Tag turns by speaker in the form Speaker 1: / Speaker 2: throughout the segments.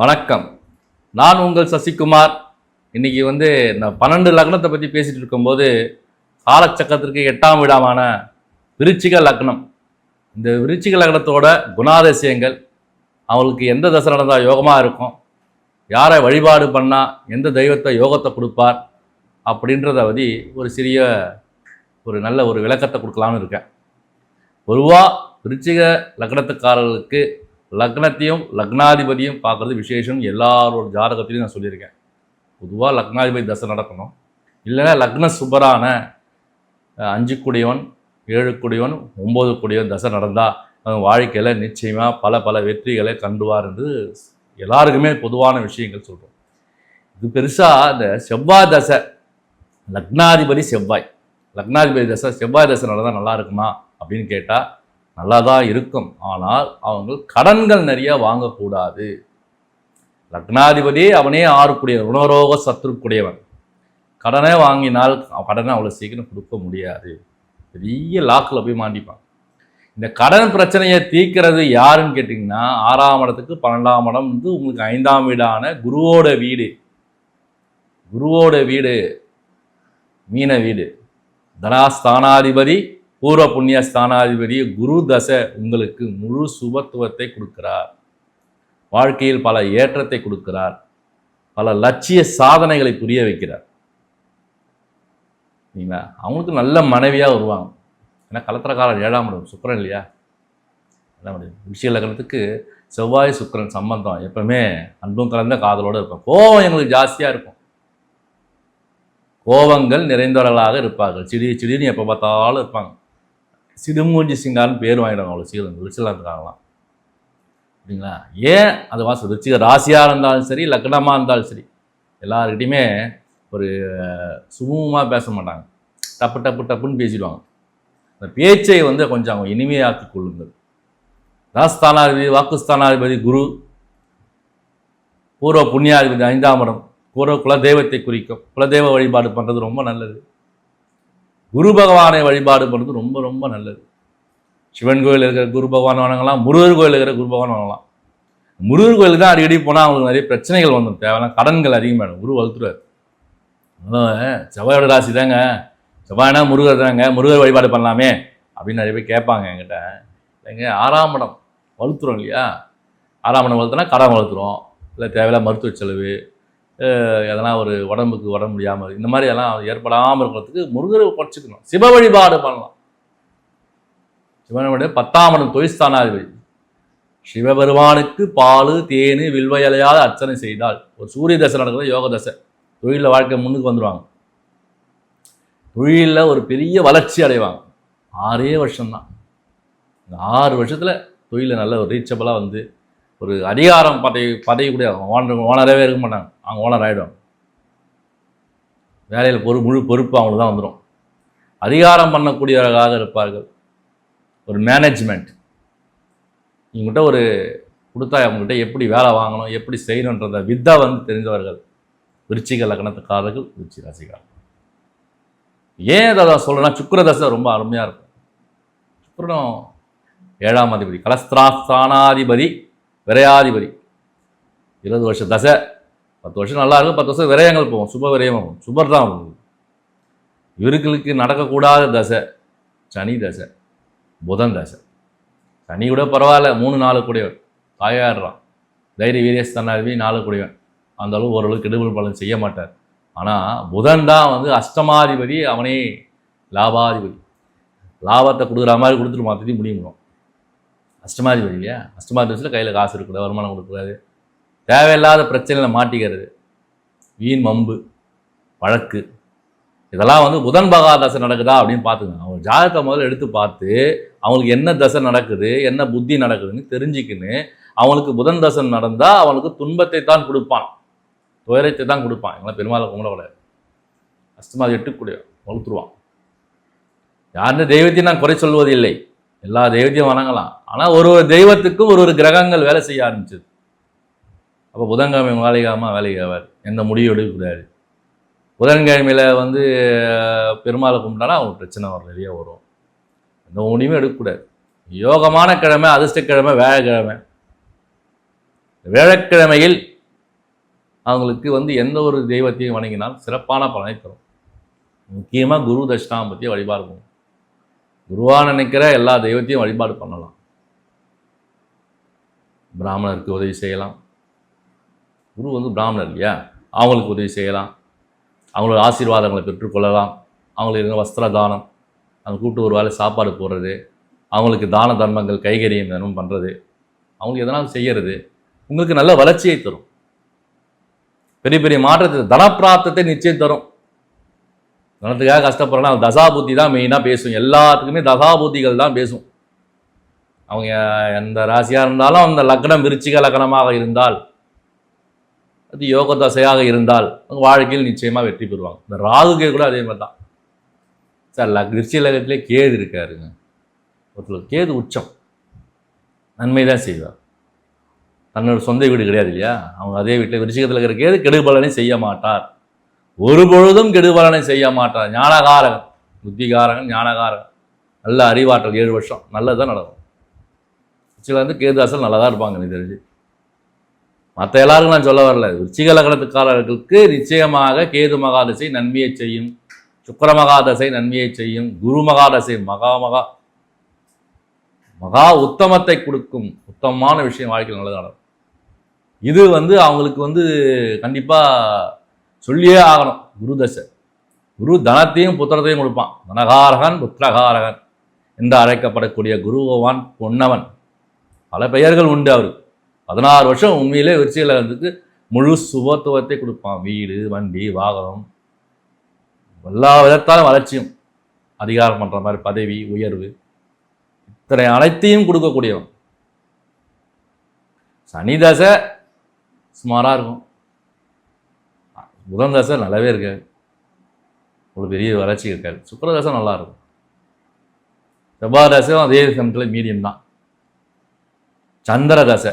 Speaker 1: வணக்கம். நான் உங்கள் சசிகுமார். இன்றைக்கி வந்து நான் பன்னெண்டு லக்னத்தை பற்றி பேசிகிட்டு இருக்கும்போது காலச்சக்கரத்திற்கு எட்டாம் வீடாமான விருச்சிக லக்னம். இந்த விருச்சிக லக்னத்தோட குணாதிசயங்கள் அவங்களுக்கு எந்த தசை நடந்தால் யோகமாக இருக்கும் யாரை வழிபாடு பண்ணால் எந்த தெய்வத்தை யோகத்தை கொடுப்பார் அப்படின்றத பற்றி ஒரு சிறிய ஒரு நல்ல ஒரு விளக்கத்தை கொடுக்கலாம்னு இருக்கேன். பொதுவாக விருச்சிக லக்னத்துக்காரர்களுக்கு லக்னத்தையும் லக்னாதிபதியும் பார்க்குறது விசேஷம். எல்லாரோட ஜாதகத்திலையும் நான் சொல்லியிருக்கேன். பொதுவாக லக்னாதிபதி தசை நடக்கணும். இல்லைன்னா லக்ன சுபரான அஞ்சு குடியவன் ஏழு குடியவன் ஒம்பது குடியவன் தசை நடந்தால் அவன் வாழ்க்கையில் நிச்சயமாக பல பல வெற்றிகளை கண்டுவார் என்று எல்லாருக்குமே பொதுவான விஷயங்கள் சொல்கிறோம் இது பெருசாக இந்த செவ்வாய் தசை லக்னாதிபதி செவ்வாய். லக்னாதிபதி தசை செவ்வாய் தசை நடந்தால் நல்லா இருக்குமா அப்படின்னு கேட்டால் நல்லா தான் இருக்கும். ஆனால் அவங்க கடன்கள் நிறைய வாங்கக்கூடாது. லக்னாதிபதி அவனே ஆறுக்குடிய ருணரோக சத்துருக்குடையவன். கடனே வாங்கினால் கடனை அவ்வளோ சீக்கிரம் கொடுக்க முடியாது. பெரிய லாக்கில் போய் மாண்டிப்பான் இந்த கடன் பிரச்சனையை தீர்க்கிறது யாருன்னு கேட்டிங்கன்னா ஆறாம் இடத்துக்கு பன்னெண்டாம் இடம் வந்து உங்களுக்கு ஐந்தாம் வீடான குருவோட வீடு. குருவோட வீடு மீன வீடு. தனாஸ்தானாதிபதி பூர்வ புண்ணிய ஸ்தானாதிபதி குரு தசை உங்களுக்கு முழு சுபத்துவத்தை கொடுக்கிறார். வாழ்க்கையில் பல ஏற்றத்தை கொடுக்கிறார். பல லட்சிய சாதனைகளை புரிய வைக்கிறார். சரிங்களா? அவங்களுக்கு நல்ல மனைவியாக வருவாங்க. ஏன்னா கலத்திரக்காரர் ஏழாம் இடம் சுக்கரன் இல்லையா? என்ன இடம். விஷய லக்னத்துக்கு செவ்வாய் சுக்கிரன் சம்பந்தம். எப்பவுமே அன்பும் கலந்த காதலோடு இருப்போம். கோபம் எங்களுக்கு ஜாஸ்தியாக இருக்கும். கோபங்கள் நிறைந்தவர்களாக இருப்பார்கள். சிடி சிடின்னு எப்போ பார்த்தாலும் இருப்பாங்க. சிடுமூஞ்சி சிங்கான்னு பேர் வாங்கிடுவாங்க அவ்வளோ சீக்கிரம். விரிச்சலாம் இருக்காங்களாம். சரிங்களா ஏன் அது வாசம் ரிச்சிக ராசியாக இருந்தாலும் சரி லக்னமாக இருந்தாலும் சரி எல்லாருக்கிட்டையுமே ஒரு சுமூகமாக பேச மாட்டாங்க. டப்பு டப்பு டப்புன்னு பேசிடுவாங்க. அந்த பேச்சை வந்து கொஞ்சம் அவங்க இனிமையாக்கி கொள்ளுங்கள். ராஸ்தானாதிபதி வாக்குஸ்தானாதிபதி குரு பூர்வ புண்ணியாதிபதி ஐந்தாம் இடம் பூர்வ குலதெய்வத்தை குறிக்கும் குலதெய்வ வழிபாடு பண்ணுறது ரொம்ப நல்லது. குரு பகவானை வழிபாடு பண்ணுறது ரொம்ப ரொம்ப நல்லது. சிவன் கோயில் இருக்கிற குரு பகவான் வணங்கலாம் முருகர் கோயில் இருக்கிற குரு பகவான் வணங்கலாம். முருகர் கோயிலுக்கு தான் அடிக்கடி போனால் அவங்களுக்கு நிறைய பிரச்சனைகள் வந்துடும். தேவையான கடன்கள் அதிகமாகிடும் குரு வளர்த்துருவார் செவ்வாயோட ராசி தாங்க. செவ்வாய்னா முருகர் தாங்க. முருகர் வழிபாடு பண்ணலாமே அப்படின்னு நிறைய பேர் கேட்பாங்க என்கிட்ட. இல்லைங்க ஆறாம் இடம் வளர்த்துறோம் இல்லையா? ஆறாம் இடம் வளர்த்துனா கடன் வளர்த்துறோம் இல்லை தேவையில்ல மருத்துவ செலவு எதனா ஒரு உடம்புக்கு உடம்பு முடியாமல் இந்த மாதிரி எல்லாம் ஏற்படாமல் இருக்கிறதுக்கு முருகரை குறைச்சிக்கணும் சிவ வழிபாடு பண்ணலாம். சிவனுடைய பத்தாம் இடம் தொழிற்ஸ்தானாதிபதி சிவபெருமானுக்கு பால் தேனு வில்வையலையாத அர்ச்சனை செய்தால் ஒரு சூரிய தசை நடக்கிறது யோக தசை. தொழிலில் வாழ்க்கை முன்னுக்கு வந்துடுவாங்க தொழிலில் ஒரு பெரிய வளர்ச்சி அடைவாங்க. ஆறே வருஷம்தான். இந்த ஆறு வருஷத்தில் தொழிலில் நல்ல ஒரு ரீச்சபிளாக வந்து ஒரு அதிகாரம் பதவி பதவி கூட ஓனர் ஓனராகவே இருக்க மாட்டாங்க. அவங்க ஓனர் ஆகிடுவாங்க வேலையில் பொறு முழு பொறுப்பு அவங்களுக்கு தான் வந்துடும் அதிகாரம் பண்ணக்கூடியவர்களாக இருப்பார்கள். ஒரு மேனேஜ்மெண்ட் இவங்ககிட்ட ஒரு கொடுத்தா அவங்ககிட்ட எப்படி வேலை வாங்கணும் எப்படி செய்யணுன்றத வித்தை வந்து தெரிந்தவர்கள். விருச்சிக லக்கணத்துக்காரர்கள் விருச்சி ராசிக்காரர்கள். ஏன் அதை சொல்கிறேன்னா சுக்கரதசை ரொம்ப அருமையாக இருக்கும். சுக்கிரனும் ஏழாம் அதிபதி கலஸ்திராஸ்தானாதிபதி. விரையாதிபதி. இருபது வருஷம் தசை. பத்து வருஷம் நல்லா இருக்கும் பத்து வருஷம் விரயங்கள் போவோம் சுப விரயம் ஆகும் சுபர் தான் ஆகும். இவர்களுக்கு நடக்கக்கூடாத தசை சனி தசை புதன் தசை. சனி கூட பரவாயில்ல மூணு நாலு கூடியவன் தாயாடுறான் தைரிய வீரியஸ்தானாதிபதி நாலு கூடியவன். அந்த அளவு ஓரளவுக்கு கெடுபல் பலன் செய்ய மாட்டார். ஆனால் புதன் தான் வந்து அஷ்டமாதிபதி அவனே லாபாதிபதி. லாபத்தை கொடுக்குற மாதிரி கொடுத்துட்டு மாற்றி முடியும். அஷ்டமாதிபதி இல்லையா அஷ்டமாதிபதியில் கையில் காசு இருக்கக்கூடாது வருமானம் கொடுக்கக்கூடாது. தேவையில்லாத பிரச்சனையில் மாட்டிக்கிறது. வீண் மம்பு வழக்கு. இதெல்லாம் வந்து புதன் பகா தசை நடக்குதா அப்படின்னு பார்த்துக்கணும் அவங்க ஜாதகத்தை முதல்ல எடுத்து பார்த்து அவங்களுக்கு என்ன தசை நடக்குது என்ன புத்தி நடக்குதுன்னு தெரிஞ்சுக்கின்னு அவங்களுக்கு புதன் தசை நடந்தால் அவனுக்கு துன்பத்தை தான் கொடுப்பான். துயரத்தை தான் கொடுப்பான். எங்களை பெருமாளை கும்பிடக்கூடாது. அஷ்டமாதி எட்டுக்கூடிய? வளர்த்துருவான் யாருன்னு தெய்வத்தையும் நான் குறை சொல்வது இல்லை எல்லா தெய்வத்தையும் வணங்கலாம். ஆனால் ஒரு ஒரு தெய்வத்துக்கும் ஒரு ஒரு கிரகங்கள் வேலை செய்ய ஆரம்பிச்சது. அப்போ புதன்கிழமை வேலைக்காமல் வேலைக்கு ஆவார். எந்த முடிவும் எடுக்கக்கூடாது. புதன்கிழமையில் வந்து பெருமாளை கும்பிட்டானா அவங்க பிரச்சனை வரும் நிறைய வரும். எந்த முடிவுமே எடுக்கக்கூடாது. யோகமான கிழமை அதிர்ஷ்டக்கிழமை வேலைக்கிழமை வியாழக்கிழமையில் அவங்களுக்கு வந்து எந்த ஒரு தெய்வத்தையும் வணங்கினால் சிறப்பான பலனை தரும். முக்கியமாக குரு தட்சிணாமூர்த்தியை வழிபாடு பண்ணும். குருவாக நினைக்கிற எல்லா தெய்வத்தையும் வழிபாடு பண்ணலாம். பிராமணருக்கு உதவி செய்யலாம். குரு வந்து பிராமணர் இல்லையா? அவங்களுக்கு உதவி செய்யலாம். அவங்களோட ஆசீர்வாதங்களை பெற்றுக்கொள்ளலாம். அவங்களுக்கு வஸ்திர தானம் அவங்க கூப்பிட்டு ஒரு வேளை சாப்பாடு போடுறது அவங்களுக்கு தான தர்மங்கள் கைகரியம் தினமும் பண்ணுறது அவங்களுக்கு எதனால் செய்கிறது உங்களுக்கு நல்ல வளர்ச்சியை தரும். பெரிய பெரிய மாற்றத்தை தனப்பிராப்தத்தை நிச்சயம் தரும். தனத்துக்காக கஷ்டப்படுறனா தசாபுத்தி தான் மெயினாக பேசும். எல்லாத்துக்குமே தசாபுத்திகள் தான் பேசும். அவங்க எந்த ராசியாக இருந்தாலும் அந்த லக்னம் விருச்சிக லக்னமாக இருந்தால் அது யோக தசையாக இருந்தால் அவங்க வாழ்க்கையில் நிச்சயமாக வெற்றி பெறுவாங்க. இந்த ராகுகே கூட அதே மாதிரி தான் சார் லக் விருச்சிக லக்னத்திலே கேது இருக்காருங்க. ஒருத்தர் கேது உச்சம். நன்மை தான் செய்வார். தன்னோட சொந்த வீடு கிடையாது இல்லையா? அவங்க அதே வீட்டில் விருச்சிகத்தில் இருக்கிற கேது கெடுபலனை செய்ய மாட்டார். ஒருபொழுதும் கெடுபலனை செய்ய மாட்டார். ஞானகாரகன். புத்திகாரகன் ஞானகாரகன். நல்ல அறிவாற்றல் ஏழு வருஷம். நல்லதுதான் நடக்கும். சில வந்து கேதுதாசல் நல்லா தான் இருப்பாங்க எனக்கு தெரிஞ்சு. மற்ற எல்லாருக்கும் நான் சொல்ல வரல. விருச்சிக லக்னத்துக்காரர்களுக்கு நிச்சயமாக கேது மகாதசை நன்மையை செய்யும். சுக்கர மகாதசை நன்மையை செய்யும். குரு மகாதசை மகா மகா. மகா உத்தமத்தை கொடுக்கும். உத்தமமான விஷயம் வாழ்க்கையில் நல்லது நடக்கும். இது வந்து அவங்களுக்கு வந்து கண்டிப்பாக சொல்லியே ஆகணும். குரு தசை. குரு தனத்தையும் புத்திரத்தையும் கொடுப்பான். தனகாரகன் புத்திரகாரகன் என்று அழைக்கப்படக்கூடிய குரு பகவான் பொன்னவன். பல பெயர்கள் உண்டு அவருக்கு. பதினாறு வருஷம் உண்மையிலே விருச்சிகலகத்துக்கு முழு சுபத்துவத்தை கொடுப்பான். வீடு வண்டி வாகனம். எல்லா விதத்தாலும் வளர்ச்சியும் அதிகாரம் பண்ணுற மாதிரி பதவி உயர்வு. இத்தனை அனைத்தையும் கொடுக்கக்கூடியவன். சனி தசை சுமாராக இருக்கும். புதன் தசை நல்லாவே இருக்காது ஒரு பெரிய வளர்ச்சி இருக்காது சுக்கரதசை நல்லா இருக்கும் செவ்வாய் தசையும் அதே சமயத்தில் மீடியம் தான். சந்திர தசை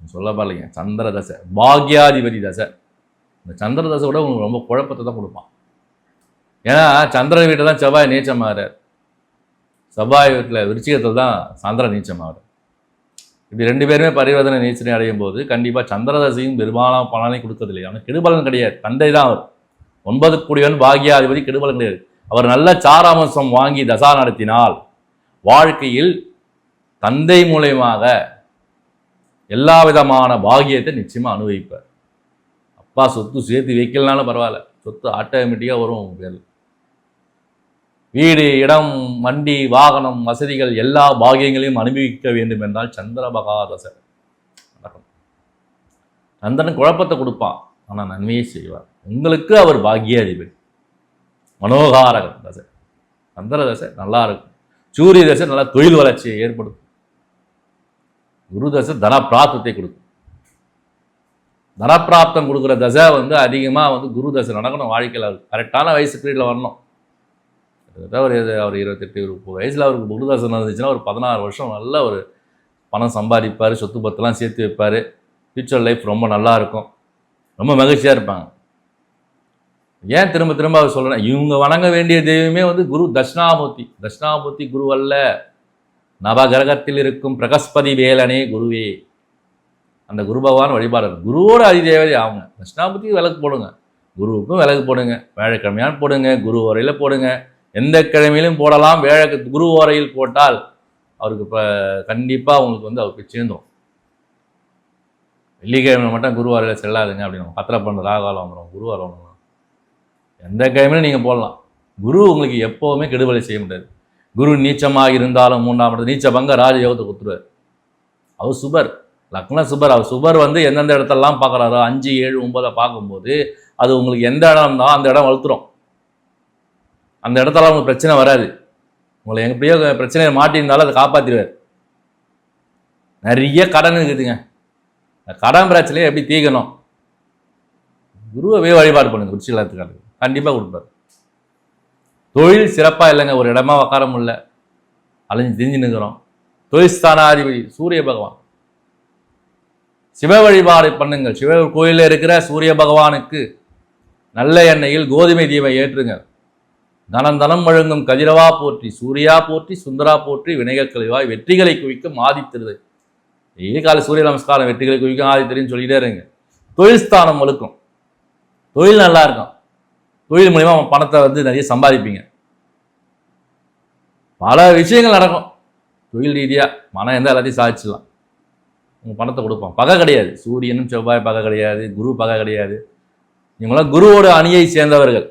Speaker 1: சொல்ல பாருங்க சந்திர தசை பாக்யாதிபதி தசை இந்த சந்திர தசை விட உங்களுக்கு ரொம்ப குழப்பத்தை தான் கொடுப்பான். ஏன்னா சந்திரன் வீட்டில் தான் செவ்வாய் நீச்சமாகிறார் செவ்வாய் வீட்டில் விருச்சிகத்தில் தான் சந்திரன் நீச்சமாகிறார் இப்படி ரெண்டு பேருமே பரிவர்த்தனை நீச்சனை அடையும் போது கண்டிப்பாக சந்திரதசையும் பெரும்பாலான பலனை கொடுக்கறதில்லை அவனுக்கு கெடுபலன் கிடையாது. தந்தை தான் அவர். ஒன்பது கூடியவன் பாகியாதிபதி கெடுபலன் கிடையாது. அவர் நல்ல சாராம்சம் வாங்கி தசா நடத்தினால் வாழ்க்கையில் தந்தை மூலயமாக எல்லா விதமான பாகியத்தை நிச்சயமாக அனுபவிப்பார். அப்பா சொத்து சேர்த்து வைக்கலனாலும் பரவாயில்ல. சொத்து ஆட்டோமேட்டிக்காக வரும் உங்க வீடு இடம் வண்டி வாகனம் வசதிகள் எல்லா பாகியங்களையும் அனுபவிக்க வேண்டும் என்றால் சந்திர பகாதசர் நடக்கும். சந்திரன் குழப்பத்தை கொடுப்பான். ஆனால் நன்மையை செய்வார். உங்களுக்கு அவர் பாக்யாதிபதி மனோகாரகம் தசை. சந்திர தசை நல்லா இருக்கும். சூரிய தசை நல்லா தொழில் வளர்ச்சியை ஏற்படுத்தும். குரு தசை தனப்பிராப்தத்தை கொடுக்கும். தனப்பிராப்தம் கொடுக்குற தசை வந்து அதிகமாக வந்து குரு தசை நடக்கணும். வாழ்க்கையில் அவர் கரெக்டான வயசு கீழில் வரணும். கிட்டத்தட்ட அவர் அவர் இருபத்தெட்டு முப்பது வயசில் அவருக்கு முருதாசன் நடந்துச்சுன்னா ஒரு பதினாறு வருஷம் நல்ல ஒரு பணம் சம்பாதிப்பார் சொத்து பத்தெல்லாம் சேர்த்து வைப்பார். ஃப்யூச்சர் லைஃப் ரொம்ப நல்லா இருக்கும். ரொம்ப மகிழ்ச்சியாக இருப்பாங்க. ஏன் திரும்ப திரும்ப அவர் சொல்கிறேன் இவங்க வணங்க வேண்டிய தெய்வமே வந்து குரு தட்சிணாமூர்த்தி. தட்சிணாமூர்த்தி குரு அல்ல. நவகிரகத்தில் இருக்கும் பிரகஸ்பதி வேலனே குருவே. அந்த குரு பகவான் வழிபாடு. குருவோட அதிதேவதை ஆகுங்க. தட்சிணாமூர்த்திக்கு விளக்கு போடுங்க. குருவுக்கும் விளக்கு போடுங்க. வேலைக்கிழமையான போடுங்க. குரு வரையில் போடுங்க. எந்த கிழமையிலும் போடலாம். வேழக்கு குரு ஓரையில் போட்டால் அவருக்கு இப்போ கண்டிப்பாக உங்களுக்கு வந்து அவருக்கு சேர்ந்தோம் வெள்ளிக்கிழமை மட்டும் குருவாரில் செல்லாதுங்க அப்படின்னு பத்திர பண்ண ராகாலம் வந்துடும் வந்துடும் எந்த கிழமையிலும் நீங்கள் போடலாம். குரு உங்களுக்கு எப்போவுமே கெடுபலை செய்ய முடியாது குரு நீச்சமாக இருந்தாலும் மூன்றாம் இடத்துல நீச்ச பங்க ராஜயோகத்தை கொடுத்துருவார். அவர் சுபர். லக்ன சுபர். அவர் சுபர் வந்து எந்தெந்த இடத்தெல்லாம் பார்க்குறாரோ அஞ்சு ஏழு ஒம்பதை பார்க்கும்போது அது உங்களுக்கு எந்த இடம் தான் அந்த இடம் வளர்த்துறோம் அந்த இடத்துல உங்களுக்கு பிரச்சனை வராது. உங்களை எப்படியோ பிரச்சனையை மாட்டியிருந்தாலும் அதை காப்பாற்றிடுவார் நிறைய கடன் இருக்குதுங்க. இந்த கடன் பிரச்சனையை எப்படி தீர்க்கணும்? குருவை வழிபாடு பண்ணுங்க குருச்சிலாத்துக்காரங்க கண்டிப்பாக கொடுப்பார். தொழில் சிறப்பாக இல்லைங்க ஒரு இடமா உக்கார முடியல. அலைஞ்சு திரிஞ்சு நிற்கிறோம் தொழில் ஸ்தானாதிபதி சூரிய பகவான். சிவ வழிபாடு பண்ணுங்கள். சிவ கோயிலில் இருக்கிற சூரிய பகவானுக்கு நல்ல எண்ணெயில் கோதுமை தீபம் ஏற்றுங்க. தனந்தனம் வழங்கும் கதிரவா போற்றி சூர்யா போற்றி சுந்தரா போற்றி விநாயகர் கழிவாய் வெற்றிகளை குவிக்கும் ஆதித்திருது டெய்லி காலை சூரிய நமஸ்காரம் வெற்றிகளை குவிக்கும் ஆதித்திரின்னு சொல்லிட்டே இருங்க. தொழில் ஸ்தானம் வலுக்கும் தொழில் நல்லா இருக்கும். தொழில் மூலிமா பணத்தை வந்து நிறைய சம்பாதிப்பீங்க. பல விஷயங்கள் நடக்கும். தொழில் ரீதியாக மனம் எந்த எல்லாத்தையும் சாதிச்சிடலாம். உங்கள் பணத்தை கொடுப்பான் பகை கிடையாது. சூரியனும் செவ்வாய் பகை கிடையாது. குரு பகை கிடையாது. இவங்களாம் குருவோட அணியை சேர்ந்தவர்கள்.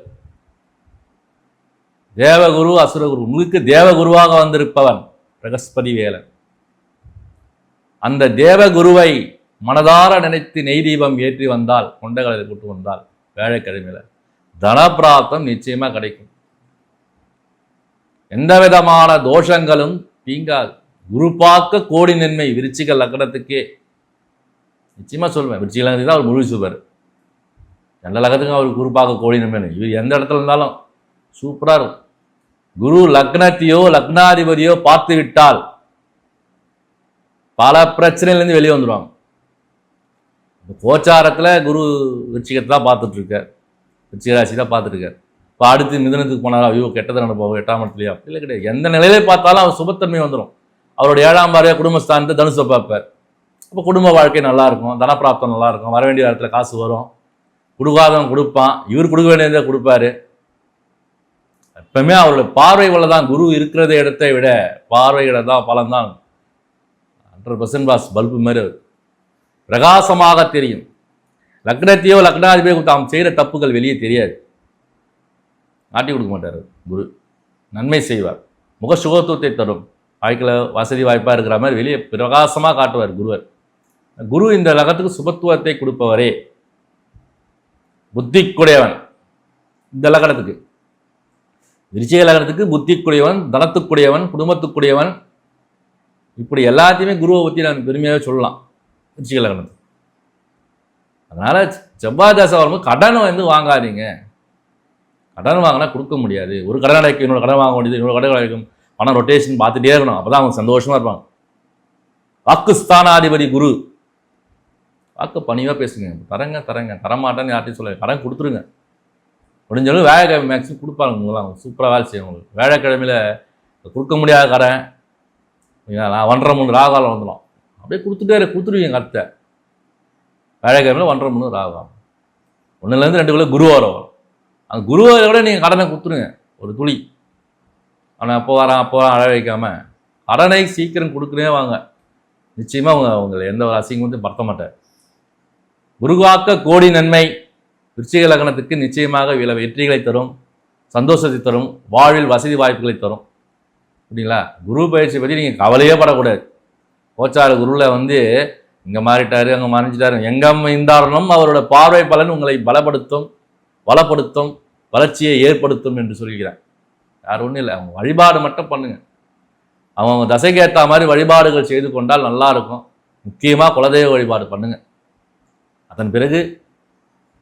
Speaker 1: தேவகுரு அசுரகுரு உங்களுக்கு தேவகுருவாக வந்திருப்பவன் பிரகஸ்பதி வேலன் அந்த தேவகுருவை மனதார நினைத்து நெய் தீபம் ஏற்றி வந்தால் கொண்டகளை கூட்டு வந்தால் வேலைக்கிழமையில தனப்பிராப்தம் நிச்சயமா கிடைக்கும். எந்த விதமான தோஷங்களும் தீங்காது. குரு பார்க்க கோடி நன்மை விருச்சிக லக்கணத்துக்கே. நிச்சயமா சொல்லுவேன் விருச்சிக லக்னத்துக்கு தான் அவர் முழு சுவர். எந்த லகத்துக்கும் அவர் குரு பார்க்க கோடி நன்மை இவர் எந்த இடத்துல இருந்தாலும் சூப்பராக இருக்கும். குரு லக்னத்தையோ லக்னாதிபதியோ பார்த்து விட்டால் பல பிரச்சனையிலேருந்து வெளியே வந்துடுவாங்க இந்த கோச்சாரத்தில் குரு விருச்சிகத்தை தான் பார்த்துட்டு இருக்கார் விருச்சிக ராசி தான் பார்த்துட்டு இருக்கார் இப்போ அடுத்து மிதனத்துக்கு போனாரா? ஐயோ கெட்டதை நடப்போம் எட்டாம் இடத்துலையா? இல்லை கிடையாது. எந்த நிலையிலே பார்த்தாலும் அவர் சுபத்தன்மை வந்துடும் அவருடைய ஏழாம் பாரியா குடும்பஸ்தானத்தை தனுசை பார்ப்பார். அப்போ குடும்ப வாழ்க்கை நல்லா இருக்கும். தனப்பிராப்தம் நல்லா இருக்கும். வர வேண்டிய இடத்துல காசு வரும். கொடுக்காதவன் கொடுப்பான். இவர் கொடுக்க வேண்டியதை கொடுப்பாரு. எப்பவுமே அவருடைய பார்வை தான் குரு இருக்கிறத இடத்தை விட பார்வைகளை தான் பலன் தான். ஹண்ட்ரட் பர்சன்ட் பாஸ் பல்பு மாதிரி பிரகாசமாக தெரியும். லக்னத்தையோ லக்னாதிபதியோ தாம் செய்கிற தப்புகள் வெளியே தெரியாது. நாட்டி கொடுக்க மாட்டார் குரு. நன்மை செய்வார். முக சுகத்துவத்தை தரும். வாழ்க்கையில் வசதி வாய்ப்பாக இருக்கிற மாதிரி வெளியே பிரகாசமாக காட்டுவார் குருவர். குரு இந்த லகத்துக்கு சுபத்துவத்தை கொடுப்பவரே. புத்திக்குடையவன். இந்த லகணத்துக்கு விருச்சிக லகனத்துக்கு புத்திக்குடையவன் தனத்துக்குடையவன் குடும்பத்துக்குடையவன் இப்படி எல்லாத்தையுமே குருவை பற்றி நான் பெருமையாக சொல்லலாம். விருச்சிக அதனால் செவ்வாய் தசை வரும்போது கடன் வந்து வாங்காதீங்க. கடன் வாங்கினா கொடுக்க முடியாது. ஒரு கடன் அடைக்க இன்னொரு கடன் வாங்க வேண்டியது இன்னொரு கடன் அடைக்கும். பணம் ரொட்டேஷன் பார்த்துட்டே இருக்கணும். அப்போ தான் அவங்க சந்தோஷமாக இருப்பாங்க. வாக்குஸ்தானாதிபதி குரு. வாக்கு பணிவாக பேசுங்க. தரங்க தரங்க. தரமாட்டேன்னு யார்ட்டையும் சொல்ல கடன் கொடுத்துருங்க. முடிஞ்சளவு வேலைக்கிழமை மேக்ஸிமம் கொடுப்பாங்க உங்களாம் சூப்பராக வேலை செய்யும் உங்களுக்கு வேலைக்கிழமையில் கொடுக்க முடியாத கடன். நான் ஒன்றரை மூணு ராகாலம் வந்துடும் அப்படியே கொடுத்துட்டே கொடுத்துருவீங்க கருத்தை. வேலைக்கிழமையில் ஒன்றரை மூணு ராகாலம். ஒன்றுலேருந்து ரெண்டு கிலோ குருவாரம் வரும். அந்த குருவை விட நீங்கள் கடனை கொடுத்துருங்க. ஒரு துளி. ஆனால் அப்போ வரான் அப்போ வரான் அழ வைக்காமல் கடனை சீக்கிரம் கொடுக்குறே வாங்க. நிச்சயமாக அவங்க அவங்களை எந்த ஒரு அசிங்கம் வந்து படுத்த மாட்டார். குருவாக்க கோடி நன்மை. விருச்சிக லக்னத்துக்கு நிச்சயமாக வில வெற்றிகளை தரும் சந்தோஷத்தை தரும் வாழ்வில் வசதி வாய்ப்புகளை தரும். அப்படிங்களா குரு பயிற்சி பற்றி நீங்கள் கவலையே படக்கூடாது. கோச்சார குருவில் வந்து இங்கே மாறிட்டார் அங்கே மறைஞ்சிட்டாரு. எங்கே இருந்தாலும் அவரோட பார்வை பலன் உங்களை பலப்படுத்தும் பலப்படுத்தும் வளர்ச்சியை ஏற்படுத்தும் என்று சொல்கிறார். யார் ஒன்றும் இல்லை அவங்க வழிபாடு மட்டும் பண்ணுங்கள் அவங்க தசைக்கு ஏற்ற மாதிரி வழிபாடுகள் செய்து கொண்டால் நல்லா இருக்கும். முக்கியமாக குலதெய்வ வழிபாடு பண்ணுங்கள் அதன் பிறகு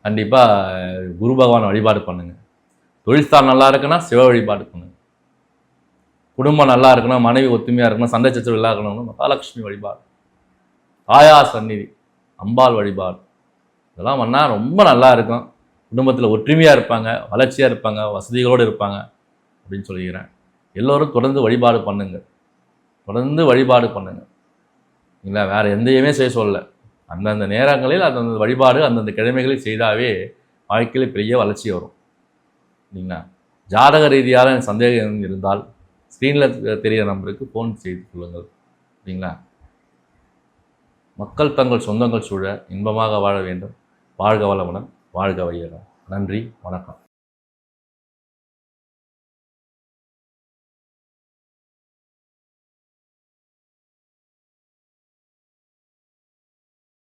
Speaker 1: கண்டிப்பாக குரு பகவான் வழிபாடு பண்ணுங்கள் தொழில்ஸ்தான் நல்லா இருக்குன்னா சிவ வழிபாடு பண்ணுங்க. குடும்பம் நல்லா இருக்கணும் மனைவி ஒத்துமையாக இருக்கணும் சண்டை சச்சரவு இல்லா இருக்கணும் மகாலட்சுமி வழிபாடு. தாயா சந்நிதி அம்பாள் வழிபாடு. இதெல்லாம் பண்ணால் ரொம்ப நல்லா இருக்கும். குடும்பத்தில் ஒற்றுமையாக இருப்பாங்க வளர்ச்சியாக இருப்பாங்க வசதிகளோடு இருப்பாங்க அப்படின்னு சொல்லிக்கிறேன். எல்லோரும் தொடர்ந்து வழிபாடு பண்ணுங்க. தொடர்ந்து வழிபாடு பண்ணுங்க. இல்லை வேறு எந்தையுமே செய்ய சொல்லலை. அந்தந்த நேரங்களில் அந்தந்த வழிபாடு அந்தந்த கிழமைகளை செய்தாவே வாழ்க்கையில் பெரிய வளர்ச்சி வரும். இல்லைங்களா? ஜாதக ரீதியான சந்தேகம் இருந்தால் ஸ்க்ரீனில் தெரிகிற நம்பருக்கு ஃபோன் செய்து கொள்ளுங்கள். சரிங்களா மக்கள் தங்கள் சொந்தங்கள் சூழ இன்பமாக வாழ வேண்டும். வாழ்க வளமுடன் வாழ்க வையகம் நன்றி வணக்கம்.